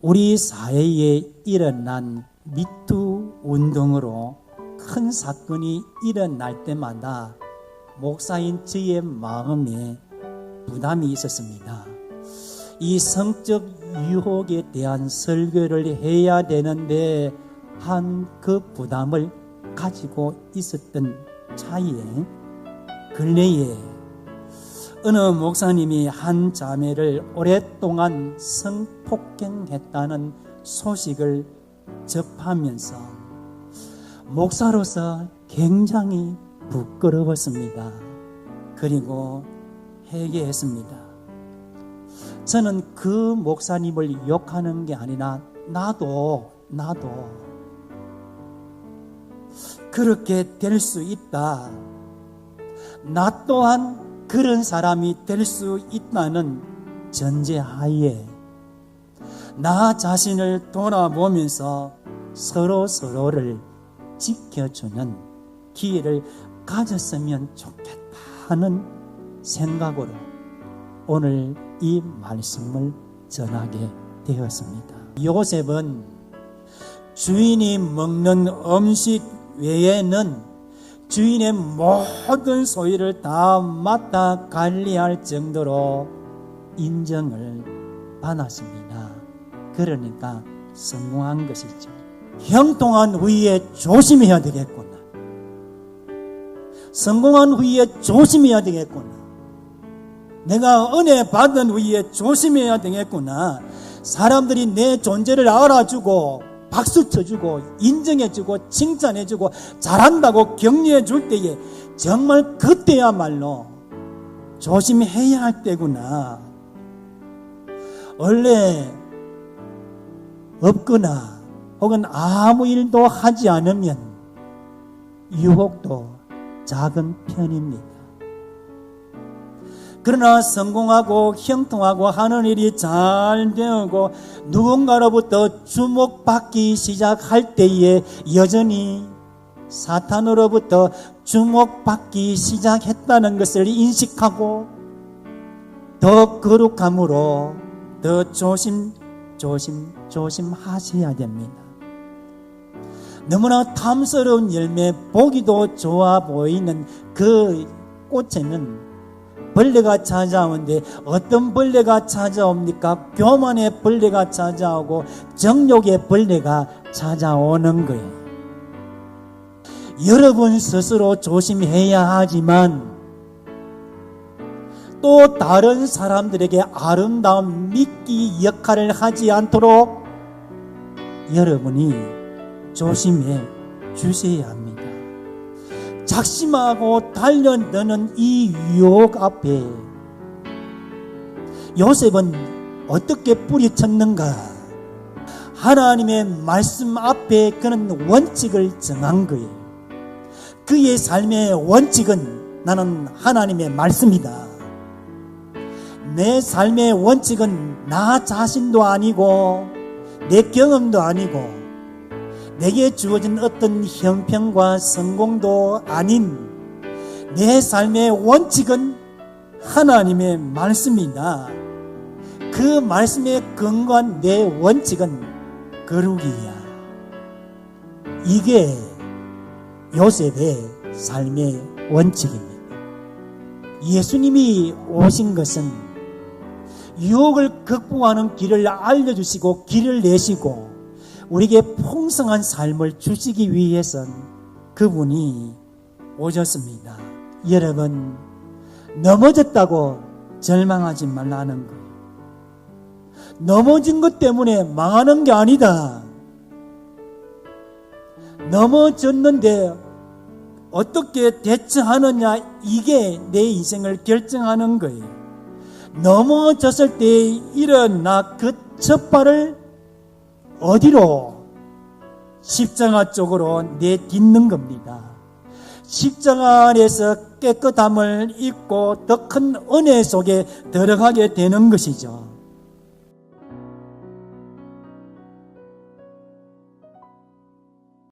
우리 사회에 일어난 미투 운동으로 큰 사건이 일어날 때마다 목사인 저의 마음에 부담이 있었습니다. 이 성적 유혹에 대한 설교를 해야 되는데 한 그 부담을 가지고 있었던 차이에 근래에 어느 목사님이 한 자매를 오랫동안 성폭행했다는 소식을 접하면서 목사로서 굉장히 부끄러웠습니다. 그리고 회개했습니다. 저는 그 목사님을 욕하는 게 아니라 나도 나도 그렇게 될 수 있다. 나 또한 그런 사람이 될 수 있다는 전제하에 나 자신을 돌아보면서 서로 서로를 지켜주는 기회를 가졌으면 좋겠다는 생각으로 오늘 이 말씀을 전하게 되었습니다. 요셉은 주인이 먹는 음식 외에는 주인의 모든 소유를 다 맡아 관리할 정도로 인정을 받았습니다. 그러니까 성공한 것이죠. 형통한 후에 조심해야 되겠구나. 성공한 후에 조심해야 되겠구나. 내가 은혜 받은 후에 조심해야 되겠구나. 사람들이 내 존재를 알아주고 박수 쳐주고 인정해주고 칭찬해주고 잘한다고 격려해 줄 때에 정말 그때야말로 조심해야 할 때구나. 원래 없거나 혹은 아무 일도 하지 않으면 유혹도 작은 편입니다. 그러나 성공하고 형통하고 하는 일이 잘 되고 누군가로부터 주목받기 시작할 때에 여전히 사탄으로부터 주목받기 시작했다는 것을 인식하고 더 거룩함으로 더 조심 조심 조심 하셔야 됩니다. 너무나 탐스러운 열매 보기도 좋아 보이는 그 꽃에는 벌레가 찾아오는데 어떤 벌레가 찾아옵니까? 교만의 벌레가 찾아오고 정욕의 벌레가 찾아오는 거예요. 여러분 스스로 조심해야 하지만 또 다른 사람들에게 아름다운 미끼 역할을 하지 않도록 여러분이 조심해 주셔야 합니다. 작심하고 달려드는 이 유혹 앞에 요셉은 어떻게 뿌리쳤는가? 하나님의 말씀 앞에 그는 원칙을 정한 거예요. 그의 삶의 원칙은 나는 하나님의 말씀이다. 내 삶의 원칙은 나 자신도 아니고 내 경험도 아니고 내게 주어진 어떤 형평과 성공도 아닌 내 삶의 원칙은 하나님의 말씀이다. 그 말씀에 근거한 내 원칙은 거룩이야. 이게 요셉의 삶의 원칙입니다. 예수님이 오신 것은 유혹을 극복하는 길을 알려주시고 길을 내시고 우리에게 풍성한 삶을 주시기 위해선 그분이 오셨습니다. 여러분, 넘어졌다고 절망하지 말라는 거예요. 넘어진 것 때문에 망하는 게 아니다. 넘어졌는데 어떻게 대처하느냐, 이게 내 인생을 결정하는 거예요. 넘어졌을 때 일어나 그 첫 발을 어디로? 십자가 쪽으로 내딛는 겁니다. 십자가 안에서 깨끗함을 입고 더 큰 은혜 속에 들어가게 되는 것이죠.